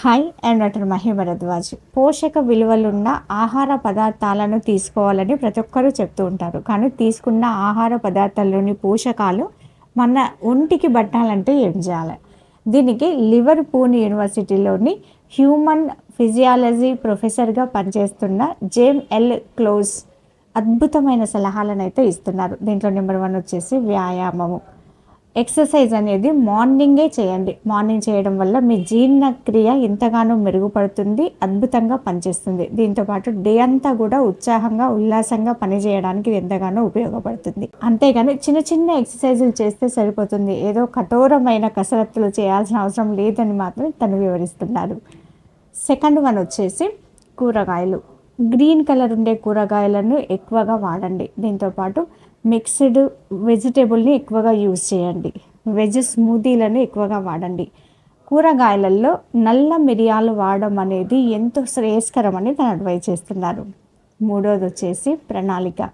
Hi and doctor Mahi Bharadwaj పోషక విలువలున్న ఆహార పదార్థాలను తీసుకోవాలని ప్రతి ఒక్కరూ చెప్తూ ఉంటారు. కానీ తీసుకున్న ఆహార పదార్థాల్లోని పోషకాలు మన ఒంటికి పట్టాలంటే ఏం చేయాలి? దీనికి లివర్ పూన్ యూనివర్సిటీలోని హ్యూమన్ ఫిజియాలజీ ప్రొఫెసర్గా పనిచేస్తున్న జేమ్ ఎల్ క్లోజ్ అద్భుతమైన సలహాలను అయితే ఇస్తున్నారు. దీంట్లో నెంబర్ వన్ వచ్చేసి వ్యాయామము. ఎక్సర్సైజ్ అనేది మార్నింగే చేయండి. మార్నింగ్ చేయడం వల్ల మీ జీర్ణక్రియ ఎంతగానో మెరుగుపడుతుంది అద్భుతంగా పనిచేస్తుంది. దీంతోపాటు డే అంతా కూడా ఉత్సాహంగా ఉల్లాసంగా పనిచేయడానికి ఎంతగానో ఉపయోగపడుతుంది. అంతేగాని చిన్న చిన్న ఎక్సర్సైజులు చేస్తే సరిపోతుంది. ఏదో కఠోరమైన కసరత్తులు చేయాల్సిన అవసరం లేదని మాత్రం తను వివరిస్తున్నారు. సెకండ్ వన్ వచ్చేసి కూరగాయలు. గ్రీన్ కలర్ ఉండే కూరగాయలను ఎక్కువగా వాడండి. దీంతోపాటు మిక్స్డ్ వెజిటేబుల్ని ఎక్కువగా యూజ్ చేయండి. వెజ్ స్మూతీలను ఎక్కువగా వాడండి. కూరగాయలలో నల్ల మిరియాలు వాడడం అనేది ఎంతో శ్రేయస్కరం అని తను అడ్వైజ్ చేస్తున్నారు. మూడోది వచ్చేసి ప్రణాళిక.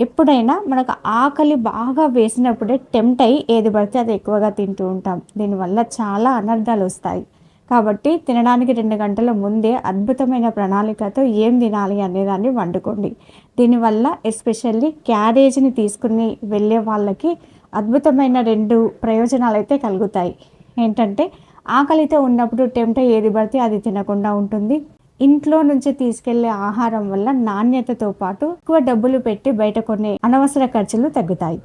ఎప్పుడైనా మనకు ఆకలి బాగా వేసినప్పుడే టెంప్ట్ అయ్యి ఏది పడితే అది ఎక్కువగా తింటూ ఉంటాం. దీనివల్ల చాలా అనర్థాలు వస్తాయి. కాబట్టి తినడానికి రెండు గంటల ముందే అద్భుతమైన ప్రణాళికతో ఏం తినాలి అనేదాన్ని వండుకోండి. దీనివల్ల ఎస్పెషల్లీ క్యారేజ్ని తీసుకుని వెళ్ళే వాళ్ళకి అద్భుతమైన రెండు ప్రయోజనాలు అయితే కలుగుతాయి. ఏంటంటే ఆకలితో ఉన్నప్పుడు టెంట ఏది పడితే అది తినకుండా ఉంటుంది. ఇంట్లో నుంచి తీసుకెళ్ళే ఆహారం వల్ల నాణ్యతతో పాటు ఎక్కువ డబ్బులు పెట్టి బయట కొనే అనవసర ఖర్చులు తగ్గుతాయి.